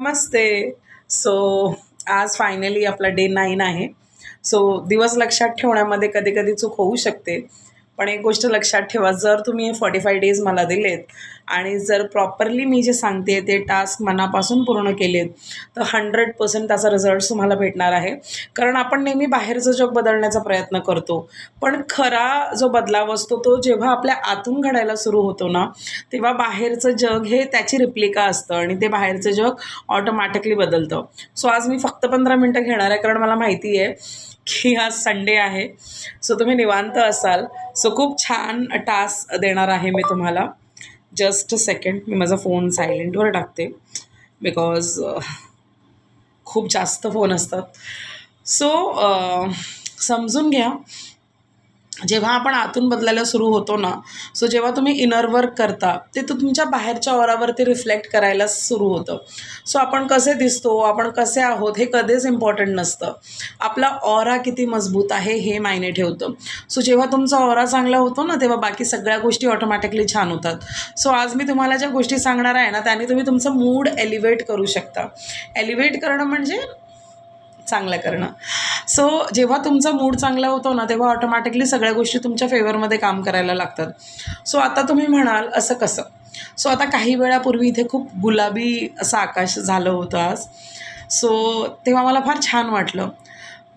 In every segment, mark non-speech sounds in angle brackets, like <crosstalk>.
नमस्ते. So आज finally आपला day nine आहे. सो दिवस लक्षात ठेवण्यामध्ये कधी कधी चूक होऊ शकते. पण एक गोष्ट लक्षात ठेवा जर तुम्ही फॉर्टी फाय डेज मला दिलेत आणि जर प्रॉपरली मी जे सांगते ते टास्क मनापासून पूर्ण केलेत तर हंड्रेड पर्सेंट त्याचा रिझल्ट तुम्हाला भेटणार आहे. कारण आपण नेहमी बाहेरचं जग बदलण्याचा प्रयत्न करतो. पण खरा जो बदलाव असतो तो जेव्हा आपल्या आतून घडायला सुरू होतो ना तेव्हा बाहेरचं जग हे त्याची रिप्लिका असतं आणि ते बाहेरचं जग ऑटोमॅटिकली बदलतं. सो आज मी फक्त पंधरा मिनटं घेणार आहे कारण मला माहिती आहे की आज संडे आहे. सो तुम्ही निवांत असाल. सो खूप छान टास्क देणार आहे मी तुम्हाला. जस्ट सेकंड मी माझा फोन सायलेंटवर टाकते. बिकॉज uh, खूप जास्त फोन असतात. सो uh, समजून घ्या. जेव्हा आपण आतून बदलायला सुरू होतो ना सो जेव्हा तुम्ही इनर वर्क करता ते तो तुमच्या बाहेरच्या ओरावरती रिफ्लेक्ट करायला सुरू होतं. सो आपण कसे दिसतो आपण कसे आहोत हे कधीच इम्पॉर्टंट नसतं. आपला ऑरा किती मजबूत आहे हे मायने ठेवतं. सो जेव्हा तुमचा ऑरा चांगला होतो ना तेव्हा बाकी सगळ्या गोष्टी ऑटोमॅटिकली छान होतात. सो आज मी तुम्हाला ज्या गोष्टी सांगणार आहे ना त्याने तुम्ही तुमचं मूड एलिव्हेट करू शकता. एलिव्हेट करणं म्हणजे चांगलं करणं. सो जेव्हा तुमचा मूड चांगला होतो ना तेव्हा ऑटोमॅटिकली सगळ्या गोष्टी तुमच्या फेवरमध्ये काम करायला लागतात. सो आता तुम्ही म्हणाल असं कसं? सो आता काही वेळापूर्वी इथे खूप गुलाबी असं आकाश झालं होतं आज. सो तेव्हा मला फार छान वाटलं.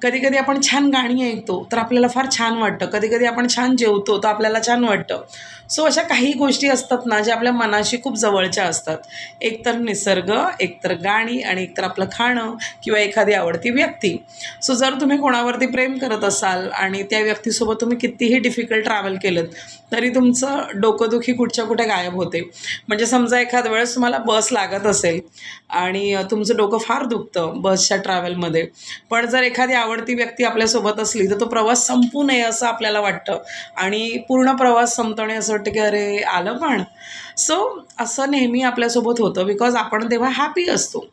कधी कधी आपण छान गाणी ऐकतो तर आपल्याला फार छान वाटतं. कधी कधी आपण छान जेवतो तर आपल्याला छान वाटतं. सो अशा काही गोष्टी असतात ना ज्या आपल्या मनाशी खूप जवळच्या असतात. एकतर निसर्ग एकतर गाणी आणि एकतर आपलं खाणं किंवा एखादी आवडती व्यक्ती. सो जर तुम्ही कोणावरती प्रेम करत असाल आणि त्या व्यक्तीसोबत तुम्ही कितीही डिफिकल्ट ट्रॅव्हल केलं तरी तुमचं डोकंदुखी कुठच्या कुठे गायब होते. म्हणजे समजा एखाद वेळेस तुम्हाला बस लागत असेल आणि तुमचं डोकं फार दुखतं बसच्या ट्रॅव्हलमध्ये पण जर एखादी आवडती व्यक्ती आपल्यासोबत असली तर तो प्रवास संपू नये असं आपल्याला वाटतं. आणि पूर्ण प्रवास संपतणे असं वाटतं की अरे आलं पण. सो असं नेहमी आपल्यासोबत होतं बिकॉज आपण तेव्हा हॅपी असतो.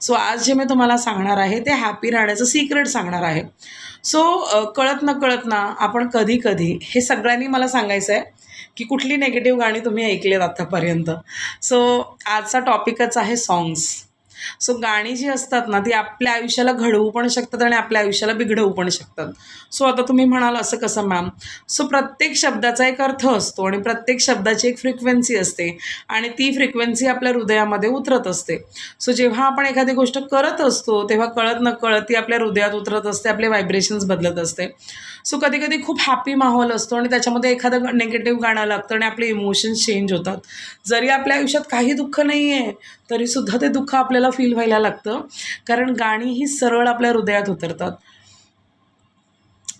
सो आज जे मी तुम्हाला सांगणार आहे ते हॅपी राहण्याचं सिक्रेट सांगणार आहे. सो कळत न कळत ना आपण कधी कधी हे सगळ्यांनी मला सांगायचं आहे की कुठली नेगेटिव्ह गाणी तुम्ही ऐकलेत आत्तापर्यंत सो आजचा टॉपिकच आहे सॉंग्स सो गाणी जी असतात ना ती आपल्या आयुष्याला घडवू पण शकतात आणि आपल्या आयुष्याला बिघडवू पण शकतात. सो आता तुम्ही म्हणाल असं कसं मॅम सो प्रत्येक शब्दाचा एक अर्थ असतो आणि प्रत्येक शब्दाची एक फ्रिक्वेन्सी असते आणि ती फ्रिक्वेन्सी आपल्या हृदयामध्ये उतरत असते. सो जेव्हा आपण एखादी गोष्ट करत असतो तेव्हा कळत न कळत ती आपल्या हृदयात उतरत असते आपले व्हायब्रेशन्स बदलत असते. सो कधी कधी खूप हॅपी माहोल असतो आणि त्याच्यामध्ये एखादं नेगेटिव्ह गाणं लागतं आणि आपले इमोशन्स चेंज होतात. जरी आपल्या आयुष्यात काही दुःख नाही आहे तरीसुद्धा ते दुःख आपल्याला फील व्हायला लागतं. कारण गाणी ही सरळ आपल्या हृदयात उतरतात.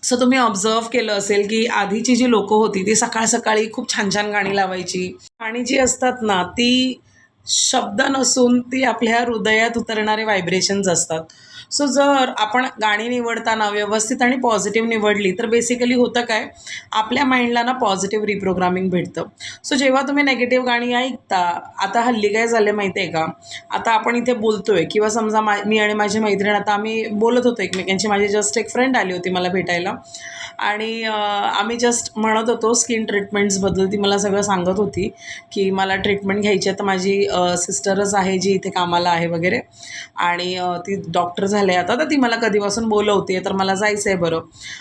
सो तुम्ही ऑब्झर्व केलं असेल की आधीची जी लोकं होती ती सकाळ सकाळी खूप छान छान गाणी लावायची. आणि जी असतात ना ती शब्द नसून ती आपल्या हृदयात उतरणारे व्हायब्रेशन्स असतात. सो जर आपण गाणी निवडताना व्यवस्थित आणि पॉझिटिव्ह निवडली तर बेसिकली होतं काय? आपल्या माइंडला ना पॉझिटिव्ह रिप्रोग्रामिंग भेटतं. सो जेव्हा तुम्ही नेगेटिव्ह गाणी ऐकता आता हल्ली काय झालं माहिती आहे का? आता आपण इथे बोलतो आहे किंवा समजा मा मी आणि माझी मैत्रीण आता आम्ही बोलत होतो एकमेकांची माझी जस्ट एक फ्रेंड आली होती मला भेटायला. आणि आम्ही जस्ट म्हणत होतो स्किन ट्रीटमेंट्सबद्दल ती मला सगळं सांगत होती की मला ट्रीटमेंट घ्यायची आहे तर माझी सिस्टरच आहे जी इथे कामाला आहे वगैरे. आणि ती डॉक्टर झालं आहे आता तर ती मला कधीपासून बोलवते तर मला जायचं आहे बरं.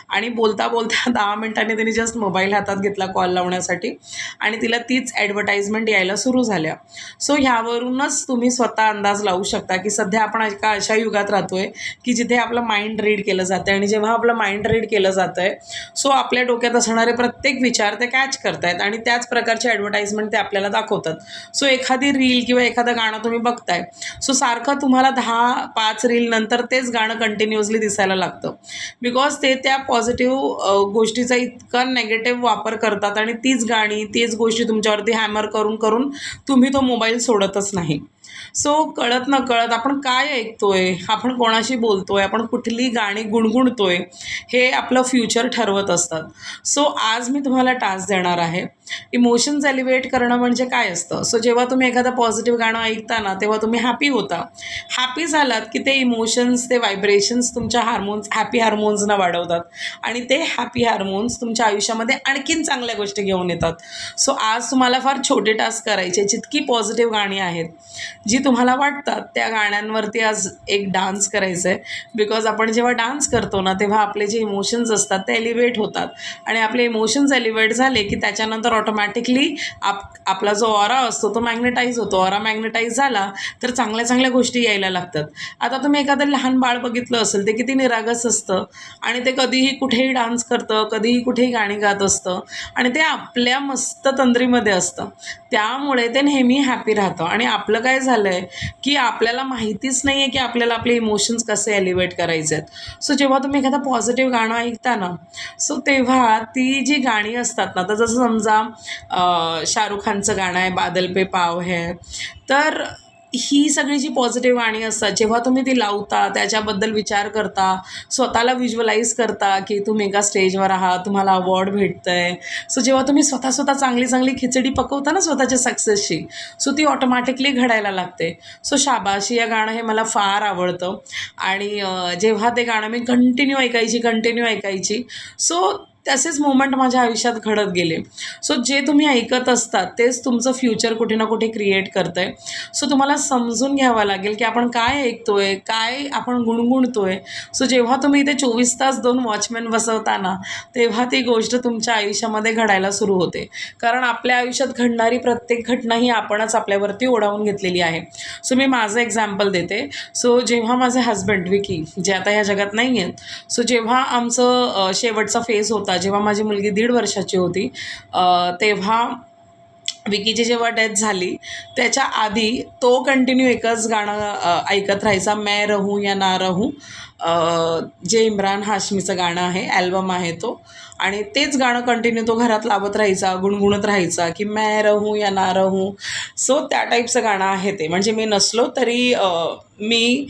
आणि बोलता बोलता <laughs> दहा मिनटांनी तिने जस्ट मोबाईल हातात घेतला कॉल लावण्यासाठी. आणि तिला तीच ॲडव्हर्टाईजमेंट यायला सुरू झाल्या. सो ह्यावरूनच तुम्ही स्वतः अंदाज लावू शकता की सध्या आपण एका अशा युगात राहतो आहे की जिथे आपलं माइंड रीड केलं जातं आणि जेव्हा आपलं माइंड रीड केलं जातं आहे सो आपल्या डोक्यात असणारे प्रत्येक विचार ते कॅच करतायत आणि त्याच प्रकारचे ॲडव्हर्टाईजमेंट ते आपल्याला दाखवतात. सो एखादी रील किंवा एखादं गाणं तुम्ही बघताय. सो सारखं तुम्हाला दहा पाच रील नंतर तेच गाणं कंटिन्युअसली दिसायला लागतं. बिकॉज ते त्या पॉझिटिव्ह गोष्टीचा इतका नेगेटिव्ह वापर करतात आणि तीच गाणी तीच गोष्टी तुमच्यावरती हॅमर करून करून तुम्ही तो मोबाईल सोडतच नाही. सो कळत न कळत आपण काय ऐकतोय? आपण कोणाशी बोलतोय? आपण कुठली गाणी गुणगुणतोय? हे आपलं फ्युचर ठरवत असतात. सो आज मी तुम्हाला टास्क देणार आहे. इमोशन्स एलिव्हेट करणं म्हणजे काय असतं? सो जेव्हा तुम्ही एखादं पॉझिटिव्ह गाणं ऐकता ना तेव्हा तुम्ही हॅपी होता. हॅपी झालात की ते इमोशन्स ते व्हायब्रेशन्स तुमच्या हार्मोन्स हॅपी हार्मोन्सना वाढवतात. आणि ते हॅपी हार्मोन्स तुमच्या आयुष्यामध्ये आणखीन चांगल्या गोष्टी घेऊन येतात. सो आज तुम्हाला फार छोटे टास्क करायचे जितकी पॉझिटिव्ह गाणी आहेत जी जी तुम्हाला वाटतात त्या गाण्यांवरती आज एक डान्स करायचा आहे बिकॉज आपण जेव्हा डान्स करतो ना तेव्हा आपले जे इमोशन्स असतात ते एलिवेट होतात. आणि आपले इमोशन्स एलिवेट झाले की त्याच्यानंतर ऑटोमॅटिकली आप आपला जो ऑरा असतो तो मॅग्नेटाईज होतो. ऑरा मॅग्नेटाईज झाला तर चांगल्या चांगल्या गोष्टी यायला लागतात. आता तुम्ही एखादं लहान बाळ बघितलं असेल ते किती निरागस असतं. आणि ते कधीही कुठेही डान्स करतं कधीही कुठेही गाणी गात असतं. आणि ते आपल्या मस्त तंद्रीमध्ये असतं. त्यामुळे ते नेहमी हॅपी राहतं. आणि आपलं काय झालं आहे की आपल्याला माहितीच नाही आहे की आपल्याला आपले इमोशन्स कसे एलिवेट करायचे आहेत. सो जेव्हा तुम्ही एखादं पॉझिटिव्ह गाणं ऐकता ना सो तेव्हा ती जी गाणी असतात ना तर जसं समजा अं, शाहरुख खानचं गाणं आहे बादल पे पाव है. तर ही सगळी जी पॉझिटिव्ह गाणी असतात जेव्हा तुम्ही ती लावता त्याच्याबद्दल विचार करता स्वतःला व्हिज्युअलाईज करता की तुम्ही एका स्टेजवर आहात तुम्हाला अवॉर्ड भेटतं आहे सो जेव्हा तुम्ही स्वतः स्वतः चांगली चांगली खिचडी पकवता ना स्वतःच्या सक्सेसची सो ती ऑटोमॅटिकली घडायला लागते. सो शाबाशी या गाणं हे मला फार आवडतं. आणि जेव्हा ते गाणं मी कंटिन्यू ऐकायची कंटिन्यू ऐकायची सो तसेच मोमेंट माझ्या आयुष्यात घडत गेले. सो जे तुम्ही ऐकत असतात तेच तुमचं फ्युचर कुठे ना कुठे क्रिएट करतं आहे सो तुम्हाला समजून घ्यावं लागेल की आपण काय ऐकतो आहे काय आपण गुणगुणतो आहे सो जेव्हा तुम्ही इथे चोवीस तास दोन वॉचमॅन बसवता ना तेव्हा ती गोष्ट तुमच्या आयुष्यामध्ये घडायला सुरू होते. कारण आपल्या आयुष्यात घडणारी प्रत्येक घटना ही आपणच आपल्यावरती ओढावून घेतलेली आहे. सो मी माझं एक्झाम्पल देते. सो जेव्हा माझे हस्बंड विकी जे आता ह्या जगात नाही आहेत सो जेव्हा आमचं शेवटचा फेज होता जेव्हा माझी मुलगी दीड वर्षाची होती तेव्हा विकीची जेव्हा डेथ झाली त्याच्या आधी तो कंटिन्यू एकच गाणं ऐकत राहायचा मैं रहू या ना रहूं. जे इम्रान हाशमीचं गाणं आहे ॲल्बम आहे तो. आणि तेच गाणं कंटिन्यू तो घरात लावत राहायचा गुणगुणत राहायचा की मैं रहू या ना रहू. सो त्या टाईपचं गाणं आहे ते. म्हणजे मी नसलो तरी मी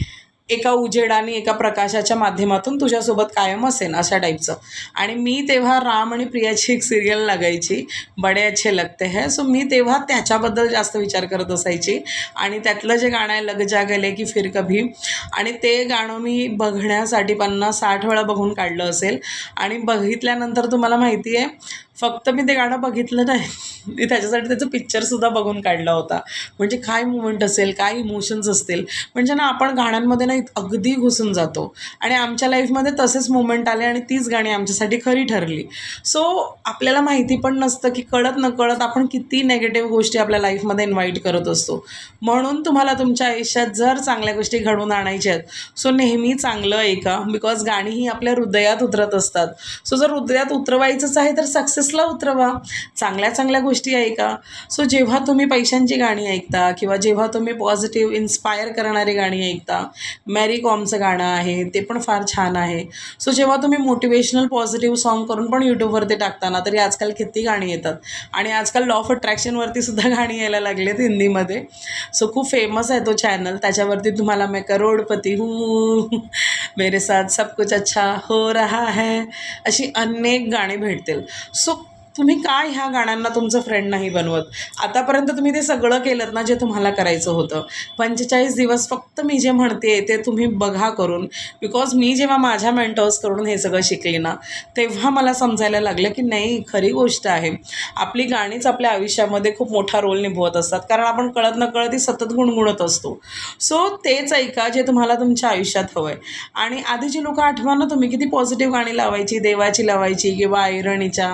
एका उजेडाने एका प्रकाशाच्या माध्यमातून तुझ्यासोबत कायम असेन अशा टाईपचं आणि मी तेव्हा राम आणि प्रियाची एक सिरियल लागायची बडे अच्छे लगते है. सो मी तेव्हा त्याच्याबद्दल जास्त विचार करत असायची. आणि त्यातलं जे गाणं आहे लग जा गेले की फिर कभी. आणि ते गाणं मी बघण्यासाठी पन्नास साठ वेळा बघून काढलं असेल. आणि बघितल्यानंतर तुम्हाला माहिती आहे फक्त मी ते गाणं बघितलं नाही. मी त्याच्यासाठी त्याचं पिक्चरसुद्धा बघून काढला होता. म्हणजे काय मुवमेंट असेल काय इमोशन्स असतील? म्हणजे ना आपण गाण्यांमध्ये ना अगदी घुसून जातो. आणि आमच्या लाईफमध्ये तसेच मुवमेंट आले आणि तीच गाणी आमच्यासाठी खरी ठरली. सो आपल्याला माहिती पण नसतं की कळत न कळत आपण किती नेगेटिव्ह गोष्टी आपल्या लाईफमध्ये इन्व्हाइट करत असतो. म्हणून तुम्हाला तुमच्या आयुष्यात जर चांगल्या गोष्टी घडवून आणायच्या आहेत सो नेहमी चांगलं ऐका. बिकॉज गाणी ही आपल्या हृदयात उतरत असतात. सो जर हृदयात उतरवायचंच आहे तर सक्सेस सक्सेसला उतरवा. चांगल्या चांगल्या गोष्टी ऐका. सो जेव्हा तुम्ही पैशांची गाणी ऐकता किंवा जेव्हा तुम्ही पॉझिटिव्ह इन्स्पायर करणारी गाणी ऐकता मॅरी कॉमचं गाणं आहे ते पण फार छान आहे. सो जेव्हा तुम्ही मोटिवेशनल पॉझिटिव्ह सॉन्ग करून पण यूट्यूबवरती टाकताना तरी आजकाल किती गाणी येतात. आणि आजकाल लॉ ऑफ अट्रॅक्शनवरती सुद्धा <laughs> गाणी यायला लागलेत हिंदीमध्ये. सो खूप फेमस आहे तो चॅनल त्याच्यावरती तुम्हाला मी करोडपती हू. मेरे साथ सब कुछ अच्छा हो रहा है अशी अनेक गाणी भेटतील. सो तुम्ही काय ह्या गाण्यांना तुमचं फ्रेंड नाही बनवत? आतापर्यंत तुम्ही ते सगळं केलं ना जे तुम्हाला करायचं होतं. पंचेचाळीस दिवस फक्त मी जे म्हणते ते तुम्ही बघा करून. बिकॉज मी जेव्हा माझ्या मेंटर्सकडून हे सगळं शिकले ना तेव्हा मला समजायला लागलं की नाही खरी गोष्ट आहे. आपली गाणीच आपल्या आयुष्यामध्ये खूप मोठा रोल निभवत असतात. कारण आपण कळत न कळत ती सतत गुणगुणत असतो. सो तेच ऐका जे तुम्हाला तुमच्या आयुष्यात हवं आहे आणि आधीची लोकं आठवा ना तुम्ही किती पॉझिटिव्ह गाणी लावायची देवाची लावायची किंवा ऐरणीच्या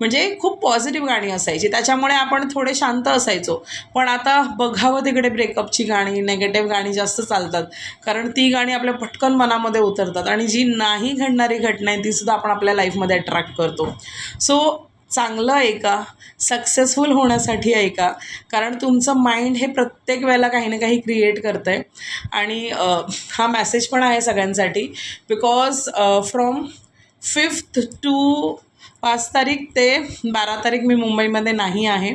म्हणजे म्हणजे खूप पॉझिटिव्ह गाणी असायची. त्याच्यामुळे आपण थोडे शांत असायचो. पण आता बघावं तिकडे ब्रेकअपची गाणी नेगेटिव्ह गाणी जास्त चालतात. कारण ती गाणी आपल्या पटकन मनामध्ये उतरतात आणि जी नाही घडणारी घटना आहे तीसुद्धा आपण आपल्या लाईफमध्ये अट्रॅक्ट करतो. सो चांगलं ऐका सक्सेसफुल होण्यासाठी ऐका कारण तुमचं माइंड हे प्रत्येक वेळेला काही ना काही क्रिएट करतं आहे आणि हा मेसेज पण आहे सगळ्यांसाठी. बिकॉज फ्रॉम फिफ्थ टू पाच तारीख ते बारा तारीख मी मुंबईमध्ये नाही आहे.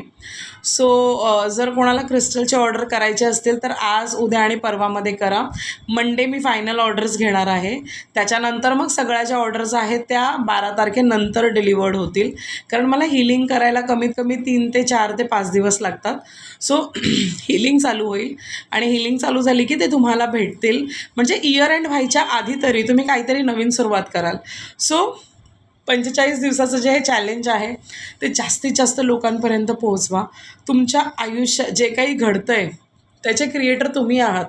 सो जर कोणाला क्रिस्टलचे ऑर्डर करायचे असतील तर आज उद्या आणि परवामध्ये करा. मंडे मी फायनल ऑर्डर्स घेणार आहे. त्याच्यानंतर मग सगळ्या ज्या ऑर्डर्स आहेत त्या बारा तारखेनंतर डिलिवर्ड होतील. कारण मला हिलिंग करायला कमीत कमी तीन ते चार ते पाच दिवस लागतात. सो हिलिंग <clears throat> चालू होईल. आणि हिलिंग चालू झाली की ते तुम्हाला भेटतील. म्हणजे इयर एंड व्हायच्या आधी तरी तुम्ही काहीतरी नवीन सुरुवात कराल. सो पंचेचाळीस दिवसाचं जे हे चॅलेंज आहे ते जास्तीत जास्त लोकांपर्यंत पोहोचवा. तुमच्या आयुष्य जे काही घडतं आहे त्याचे क्रिएटर तुम्ही आहात.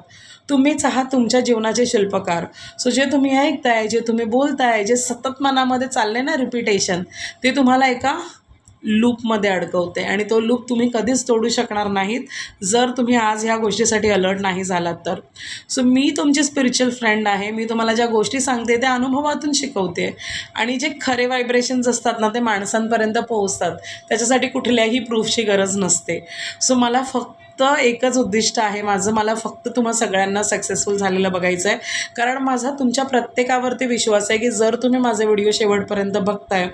तुम्हीच आहात तुमच्या जीवनाचे शिल्पकार. सो जे तुम्ही ऐकताय जे तुम्ही बोलताय जे सतत मनामध्ये चालले ना रिपिटेशन ते तुम्हाला एका लूपमध्ये अडकवते आणि तो लूप तुम्ही कधीच तोडू शकणार नाहीत. जर तुम्ही आज ह्या गोष्टीसाठी अलर्ट नाही झालात तर. सो मी तुमची स्पिरिच्युअल फ्रेंड आहे. मी तुम्हाला ज्या गोष्टी सांगते त्या अनुभवातून शिकवते. आणि जे खरे व्हायब्रेशन्स असतात ना ते माणसांपर्यंत पोहोचतात. त्याच्यासाठी कुठल्याही प्रूफची गरज नसते. सो मला फक्त एकच उद्दिष्ट आहे माझं. मला फक्त तुम्हा सगळ्यांना सक्सेसफुल झालेलं बघायचं आहे कारण माझा तुमच्या प्रत्येकावरती विश्वास आहे की जर तुम्ही माझे व्हिडिओ शेवटपर्यंत बघताय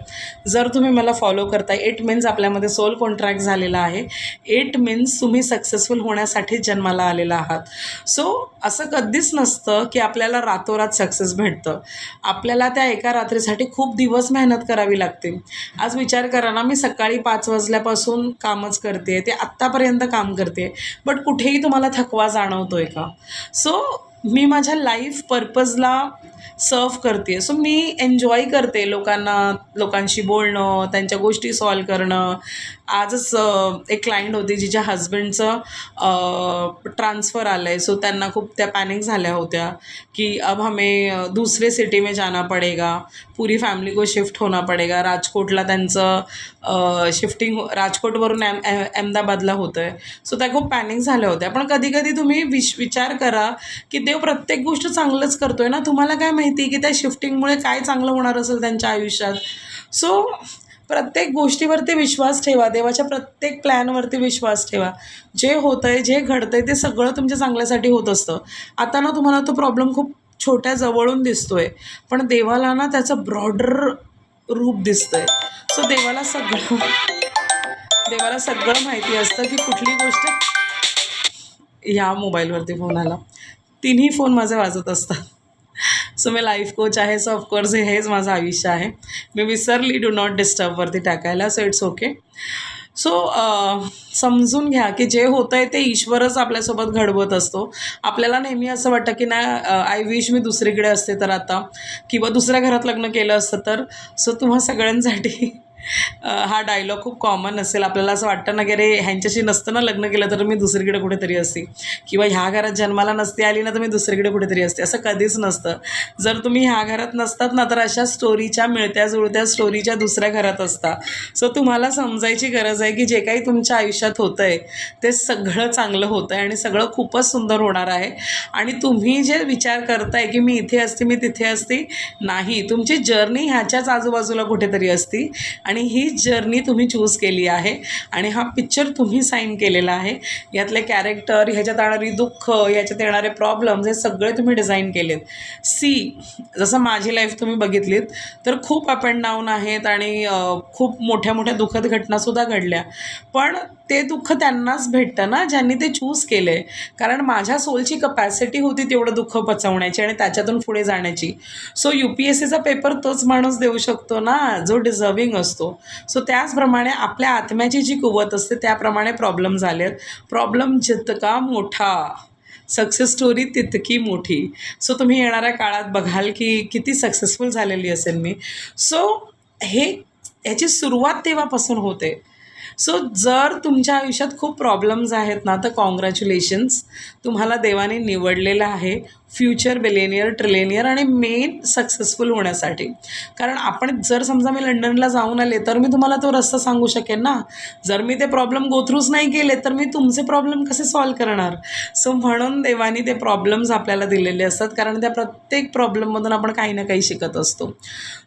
जर तुम्ही मला फॉलो करताय इट मीन्स आपल्यामध्ये सोल कॉन्ट्रॅक्ट झालेला आहे. इट मीन्स तुम्ही सक्सेसफुल होण्यासाठीच जन्माला आलेला आहात. सो असं कधीच नसतं की आपल्याला रातोरात सक्सेस भेटतं. आपल्याला त्या एका रात्रीसाठी खूप दिवस मेहनत करावी लागते. आज विचार करा ना मी सकाळी पाच वाजल्यापासून कामच करते ते आत्तापर्यंत काम करते बट कुठेही तुम्हाला थकवा जाणवतोय का? सो मी माझ्या लाईफ पर्पजला सर्व करते सो मी एन्जॉय करते लोकांना लोकांशी बोलणं त्यांच्या गोष्टी सॉल्व करणं. आजच एक क्लायंट होती जिच्या हजबंडचं ट्रान्सफ़र आलं आहे सो त्यांना खूप त्या पॅनिक झाल्या होत्या की अब हमें दुसरे दूसरे सिटी में जाना पड़ेगा. पुरी फॅमिली को शिफ्ट होना पडेगा. राजकोटला त्यांचं शिफ्टिंग हो, राजकोटवरून एम ए- अहमदाबादला होतं आहे सो त्या खूप पॅनिक झाल्या होत्या. पण कधी कधी तुम्ही विश विचार करा की देव प्रत्येक गोष्ट चांगलंच करतो आहे ना? तुम्हाला काय माहिती की त्या शिफ्टिंगमुळे काय चांगलं होणार असेल त्यांच्या आयुष्यात? सो प्रत्येक गोष्टीवरती विश्वास ठेवा देवाच्या प्रत्येक प्लॅनवरती विश्वास ठेवा. जे होतं आहे जे घडतं आहे ते सगळं तुमच्या चांगल्यासाठी होत असतं. आता ना तुम्हाला तो प्रॉब्लेम खूप छोट्या जवळून दिसतो आहे पण देवाला ना त्याचं ब्रॉडर रूप दिसतंय. सो देवाला सगळं देवाला सगळं माहिती असतं की कुठली गोष्ट या मोबाईलवरती फोन आला. तिन्ही फोन माझे वाजत असतात. सो मी लाईफ कोच आहे. सो ऑफकोर्स हेच माझं आयुष्य आहे. मी विसरली डू नॉट डिस्टर्बवरती टाकायला. सो इट्स ओके सो समजून घ्या की जे होतं आहे ते ईश्वरच आपल्यासोबत घडवत असतो. आपल्याला नेहमी असं वाटतं की नाही आय विश मी दुसरीकडे असते तर आता. किंवा दुसऱ्या घरात लग्न केलं असतं तर. सो तुम्हा सगळ्यांसाठी हा डायलॉग खूप कॉमन असेल. आपल्याला असं वाटतं ना की अरे ह्यांच्याशी नसतं ना लग्न केलं तर मी दुसरीकडे कुठेतरी असते. किंवा ह्या घरात जन्माला नसते आली ना तर मी दुसरीकडे कुठेतरी असते. असं कधीच नसतं. जर तुम्ही ह्या घरात नसतात ना तर अशा स्टोरीच्या मिळत्या जुळत्या स्टोरीच्या दुसऱ्या घरात असता. सो तुम्हाला समजायची गरज आहे की जे काही तुमच्या आयुष्यात होतं आहे ते सगळं चांगलं होतं आहे आणि सगळं खूपच सुंदर होणार आहे. आणि तुम्ही जे विचार करताय की मी इथे असते मी तिथे असते नाही. तुमची जर्नी ह्याच्याच आजूबाजूला कुठेतरी असती. आणि ही जर्नी तुम्ही चूज केली आहे. आणि हा पिक्चर तुम्ही साईन केलेला आहे. यातले कॅरेक्टर ह्याच्यात येणारी दुःख ह्याच्यात येणारे प्रॉब्लेम्स हे सगळे तुम्ही डिझाईन केलेत. सी जसं माझी लाईफ तुम्ही बघितलीत तर खूप अप अँड डाऊन आहेत आणि खूप मोठ्या मोठ्या दुःखद घटनासुद्धा घडल्या. पण ते दुःख त्यांनाच भेटतं ना ज्यांनी ते चूज केलं आहे कारण माझ्या सोलची कपॅसिटी होती तेवढं दुःख पचवण्याची आणि त्याच्यातून पुढे जाण्याची. सो यू पी एस सीचा पेपर तोच माणूस देऊ शकतो ना जो डिझर्विंग असतो. सो त्याचप्रमाणे आपल्या आत्म्याची जी कुवत असते त्याप्रमाणे प्रॉब्लेम झाले आहेत. प्रॉब्लेम जितका मोठा सक्सेस स्टोरी तितकी मोठी. सो तुम्ही येणाऱ्या काळात बघाल की किती सक्सेसफुल झालेली असेल मी. सो हे ह्याची सुरुवात तेव्हापासून होते. सो जर तुमच्या आयुष्यात खूप प्रॉब्लेम्स आहेत ना तर कॉंग्रॅच्युलेशन्स तुम्हाला देवाने निवडलेलं आहे. फ्युचर बिलेनियर ट्रिलेनियर आणि मेन सक्सेसफुल होण्यासाठी. कारण आपण जर समजा मी लंडनला जाऊन आले तर मी तुम्हाला तो रस्ता सांगू शकेन ना. जर मी ते प्रॉब्लेम गोथ्रूच नाही केले तर मी तुमचे प्रॉब्लेम कसे सॉल्व करणार? सो म्हणून देवानी ते प्रॉब्लेम्स आपल्याला दिलेले असतात. कारण त्या प्रत्येक प्रॉब्लेममधून आपण काही ना काही शिकत असतो.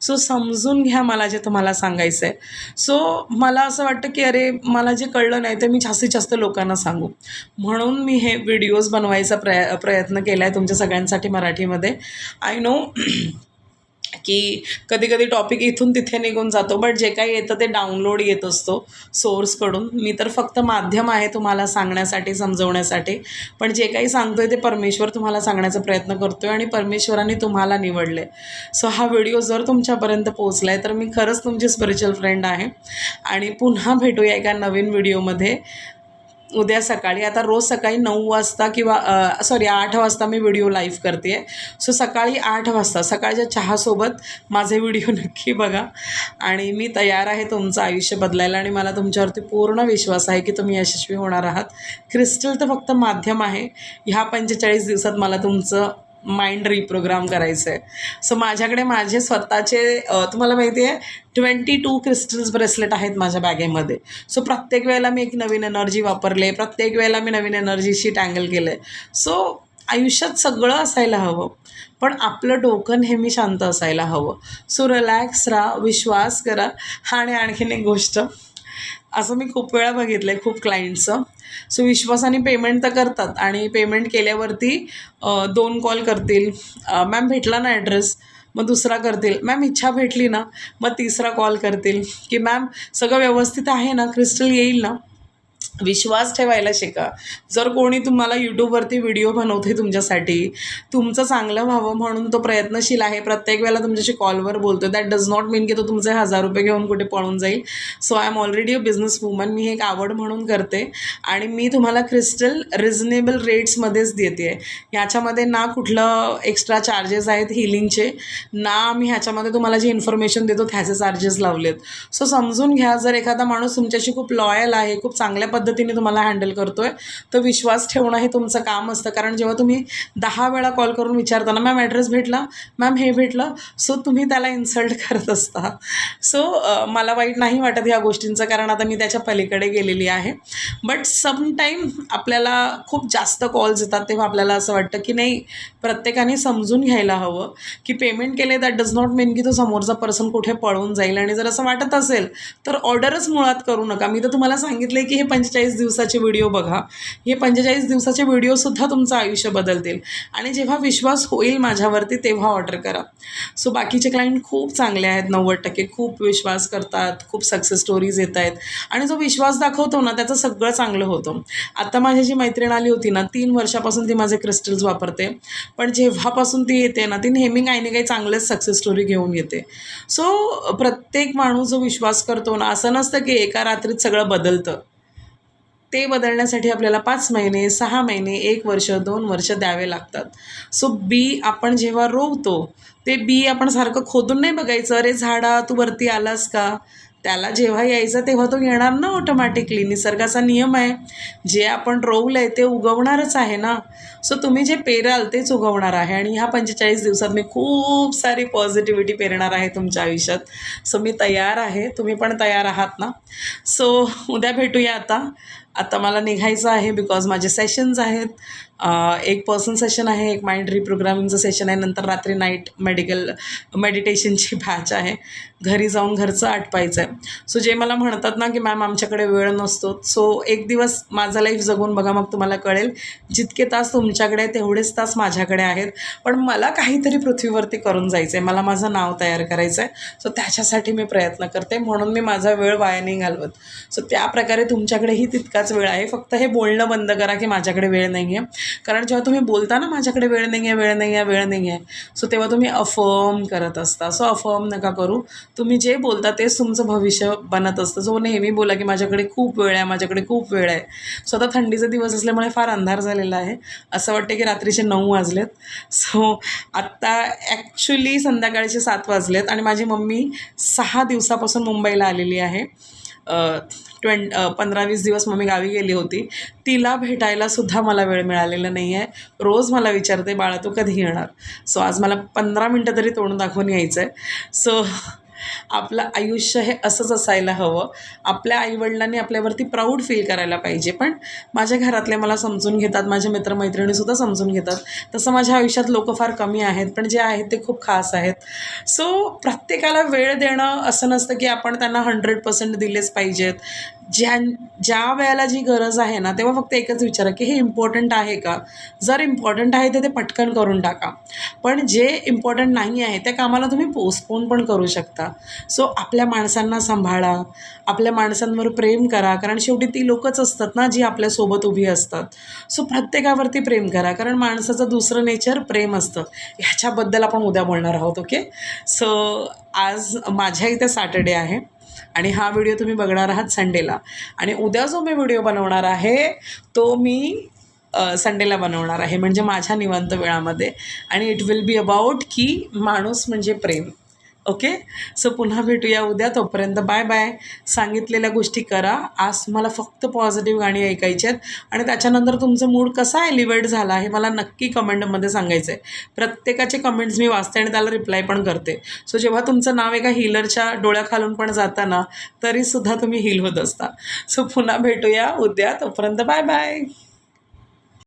सो समजून घ्या मला जे तुम्हाला सांगायचं आहे सो मला असं वाटतं की अरे मला जे कळलं नाही ते मी जास्तीत जास्त लोकांना सांगू. म्हणून मी हे व्हिडिओज बनवायचा प्रय प्रयत्न केला आहे तुमच्या सगळ्या सगळ्यांसाठी मराठीमध्ये. आय नो <clears throat> की कधी कधी टॉपिक इथून तिथे निघून जातो बट जे काही येतं ते डाउनलोड येत असतो सोर्सकडून मी तर फक्त माध्यम आहे तुम्हाला सांगण्यासाठी समजवण्यासाठी. पण जे काही सांगतो आहे ते परमेश्वर तुम्हाला सांगण्याचा प्रयत्न करतो आहे आणि परमेश्वराने तुम्हाला निवडले सो हा व्हिडिओ जर तुमच्यापर्यंत पोचला आहे तर मी खरंच तुमची स्पिरिच्युअल फ्रेंड आहे. आणि पुन्हा भेटूया एका नवीन व्हिडिओमध्ये उद्या सकाळी. आता रोज सकाळी नऊ वाजता किंवा सॉरी आठ वाजता मी व्हिडिओ लाईव्ह करते आहे सो सकाळी आठ वाजता सकाळच्या चहासोबत माझे व्हिडिओ नक्की बघा. आणि मी तयार आहे तुमचं आयुष्य बदलायला आणि मला तुमच्यावरती पूर्ण विश्वास आहे की तुम्ही यशस्वी होणार आहात. क्रिस्टल तर फक्त माध्यम आहे. ह्या पंचेचाळीस दिवसात मला तुमचं माइंड रिप्रोग्राम करायचं आहे सो माझ्याकडे माझे स्वतःचे तुम्हाला माहिती आहे ट्वेंटी टू क्रिस्टल्स ब्रेसलेट आहेत माझ्या बॅगेमध्ये. सो प्रत्येक वेळेला मी एक नवीन एनर्जी वापरले प्रत्येक वेळेला मी नवीन एनर्जीशी टँगल केलं आहे सो आयुष्यात सगळं असायला हवं पण आपलं डोकं नेहमी शांत असायला हवं. सो रिलॅक्स राहा विश्वास करा. आणि आणखीन एक गोष्ट. असं मी खूप वेळा बघितलं आहे खूप क्लायंटचं सो विश्वासाने पेमेंट तर करतात आणि पेमेंट केल्यावरती दोन कॉल करतील. मॅम भेटला ना ॲड्रेस मग दुसरा करतील. मॅम इच्छा भेटली ना मग तिसरा कॉल करतील. की मॅम सगळं व्यवस्थित आहे ना? क्रिस्टल येईल ना? विश्वास ठेवायला शिका. जर कोणी तुम्हाला यूट्यूबवरती व्हिडिओ बनवते तुमच्यासाठी तुमचं चांगलं व्हावं म्हणून तो प्रयत्नशील आहे. प्रत्येक वेळेला तुमच्याशी कॉलवर बोलतो दॅट डज नॉट मीन की तो तुमचे हजार रुपये घेऊन कुठे पळून जाईल. So I am already a business woman मी हे एक आवड म्हणून करते. आणि मी तुम्हाला क्रिस्टल रिझनेबल रेट्समध्येच देते. आहे ह्याच्यामध्ये ना कुठलं एक्स्ट्रा चार्जेस आहेत हिलिंगचे ना मी ह्याच्यामध्ये तुम्हाला जे इन्फॉर्मेशन देतो त्याचे चार्जेस लावलेत. सो समजून घ्या. जर एखादा माणूस तुमच्याशी खूप लॉयल आहे खूप चांगल्या पद्धतीने पद्धतीने तुम्हाला हँडल करतो आहे तर विश्वास ठेवणं हे तुमचं काम असतं. कारण जेव्हा तुम्ही दहा वेळा कॉल करून विचारता ना मॅम ॲड्रेस भेटला? मॅम हे भेटलं? सो तुम्ही त्याला इन्सल्ट करत असता. सो मला वाईट नाही वाटत ह्या गोष्टींचं. कारण आता मी त्याच्या पलीकडे गेलेली आहे. बट समटाईम आपल्याला खूप जास्त कॉल्स येतात. तेव्हा आपल्याला असं वाटतं की नाही प्रत्येकाने समजून घ्यायला हवं. की पेमेंट केले दॅट डज नॉट मीन की तो समोरचा पर्सन कुठे पळून जाईल. आणि जर असं वाटत असेल तर ऑर्डरच मुळात करू नका. मी तर तुम्हाला सांगितलं आहे की हे पंचेचाळीस दिवसाचे व्हिडिओ बघा. हे पंचेचाळीस दिवसाचे व्हिडिओसुद्धा तुमचं आयुष्य बदलतील. आणि जेव्हा विश्वास होईल माझ्यावरती तेव्हा ऑर्डर करा. सो बाकीचे क्लायंट खूप चांगले आहेत नव्वद टक्के खूप विश्वास करतात खूप सक्सेस स्टोरीज येत आहेत. आणि जो विश्वास दाखवतो ना त्याचं सगळं चांगलं होतं. आता माझी जी मैत्रीण आली होती ना तीन वर्षापासून ती माझे क्रिस्टल्स वापरते. पण जेव्हापासून ती येते ना ती नेहमी काही ना काही चांगलेच सक्सेस स्टोरी घेऊन येते. सो प्रत्येक माणूस जो विश्वास करतो ना असं नसतं की एका रात्रीत सगळं बदलतं. ते बदलण्यासाठी आपल्याला पाच महिने सहा महिने एक वर्ष दोन वर्ष द्यावे लागतात. सो बी आपण जेव्हा रोवतो ते बी आपण सारखं खोदून नाही बघायचं अरे झाडा तू वरती आलास का? त्याला जेव्हा यायचं तेव्हा तो येणार ना ऑटोमॅटिकली निसर्गाचा नियम आहे. जे आपण रोवलं आहे ते उगवणारच आहे ना. सो तुम्ही जे पेराल तेच उगवणार आहे. आणि ह्या पंचेचाळीस दिवसात मी खूप सारी पॉझिटिव्हिटी पेरणार आहे तुमच्या आयुष्यात. सो मी तयार आहे. तुम्ही पण तयार आहात ना. सो उद्या भेटूया आता. आता मला निघायचं आहे बिकॉज माझे सेशन्स आहेत. एक पर्सन सेशन आहे एक माइंड रिप्रोग्रामिंगचं सेशन आहे नंतर रात्री नाईट मेडिकल मेडिटेशनची बॅच आहे. घरी जाऊन घरचं आटपायचं आहे सो जे मला म्हणतात ना की मॅम आमच्याकडे वेळ नसतो. सो एक दिवस माझा लाईफ जगून बघा मग तुम्हाला कळेल. जितके तास तुमच्याकडे तेवढेच तास माझ्याकडे आहेत. पण मला काहीतरी पृथ्वीवरती करून जायचं आहे मला माझं नाव तयार करायचं आहे सो त्याच्यासाठी मी प्रयत्न करते. म्हणून मी माझा वेळ वाया नाही घालवत. सो त्या प्रकारे तुमच्याकडेही तितकाच वेळ आहे. फक्त हे बोलणं बंद करा की माझ्याकडे वेळ नाही आहे कारण जेव्हा तुम्ही बोलता ना माझ्याकडे वेळ नाही आहे वेळ नाही आहे वेळ नाही आहे सो तेव्हा तुम्ही अफर्म करत असता. सो अफर्म नका करू. तुम्ही जे बोलता तेच तुमचं भविष्य बनत असतं. सो नेहमी बोला की माझ्याकडे खूप वेळ आहे माझ्याकडे खूप वेळ आहे. सो आता थंडीचा दिवस असल्यामुळे फार अंधार झालेला आहे. असं वाटतं की रात्रीचे नऊ वाजलेत. सो आत्ता ॲक्च्युली संध्याकाळचे सात वाजलेत आणि माझी मम्मी सहा दिवसापासून मुंबईला आलेली आहे. ट्वें पंधरा वीस दिवस मम्मी गावी गेली होती. तिला भेटायला सुद्धा मला वेळ मिळालेला नाही आहे रोज मला विचारते बाळा तू कधी येणार? सो आज मला पंधरा मिनटं तरी तोंड दाखवून यायचं आहे सो आपलं आयुष्य हे असंच असायला हवं. आपल्या आईवडिलांनी आपल्यावरती प्राऊड फील करायला पाहिजे. पण माझ्या घरातले मला समजून घेतात माझ्या मित्रमैत्रिणीसुद्धा समजून घेतात. तसं माझ्या आयुष्यात लोक फार कमी आहेत पण जे आहेत ते खूप खास आहेत. सो प्रत्येकाला वेळ देणं असं नसतं की आपण त्यांना हंड्रेड पर्सेंट दिलेच पाहिजेत. ज्या ज्या वेळेला जी गरज आहे ना तेव्हा फक्त एकच विचारा की हे इम्पॉर्टंट आहे का? जर इम्पॉर्टंट आहे तर ते पटकन करून टाका. पण जे इम्पॉर्टंट नाही आहे त्या कामाला तुम्ही पोस्टपोन पण करू शकता. सो आपल्या माणसांना सांभाळा. आपल्या माणसांवर प्रेम करा. कारण शेवटी ती लोकच असतात ना जी आपल्यासोबत उभी असतात. सो प्रत्येकावरती प्रेम करा. कारण माणसाचं दुसरं नेचर प्रेम असतं. ह्याच्याबद्दल आपण उद्या बोलणार आहोत ओके सो आज माझ्या इथे सॅटर्डे आहे. आणि हा व्हिडिओ तुम्ही बघणार आहात संडेला आणि उद्या जो मी व्हिडिओ बनवणार आहे तो मी संडेला बनवणार आहे. म्हणजे माझ्या निवांत वेळामध्ये. आणि इट विल बी अबाउट की माणूस म्हणजे प्रेम. ओके? सो पुन्हा भेटूया उद्या. तोपर्यंत बाय बाय सांगितलेल्या गोष्टी करा. आज मला फक्त पॉझिटिव्ह गाणी ऐकायची आहेत. आणि त्याच्यानंतर तुमचा मूड कसा एलिवेट झाला हे मला नक्की कमेंटमध्ये सांगायचं आहे प्रत्येकाचे कमेंट्स मी वाचते आणि त्याला रिप्लाय पण करते. सो जेव्हा तुमचं नाव एका हिलरच्या डोळ्याखालून पण जाताना तरीसुद्धा तुम्ही हील होत असता. सो पुन्हा भेटूया उद्या. तोपर्यंत बाय बाय